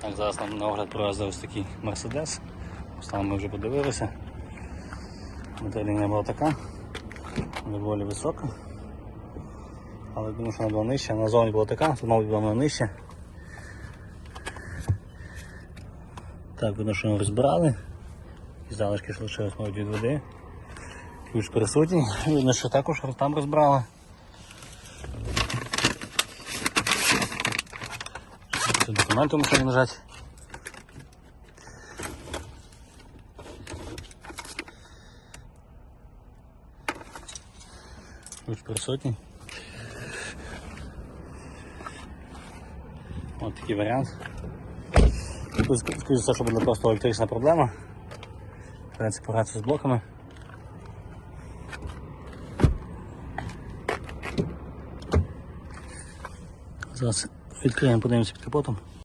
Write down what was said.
Так, зараз нам на огляд привезли ось такий Мерседес. Саме ми вже подивилися. Модель не була така, доволі висока. Але думаю, що вона була нижча, на зоні була така, тут мабуть була вона нижча. Так, видно, що ми розбирали. І залишки лишились мабуть, від води. Ключ присутній. Видно, що також там розбирали. Тут документи машині лежать. Ключ присутній. Ось такий варіант. Скоріше що буде просто електрична проблема. Принципі, гратися з блоками. Зараз відкриємо, подивимося під капотом.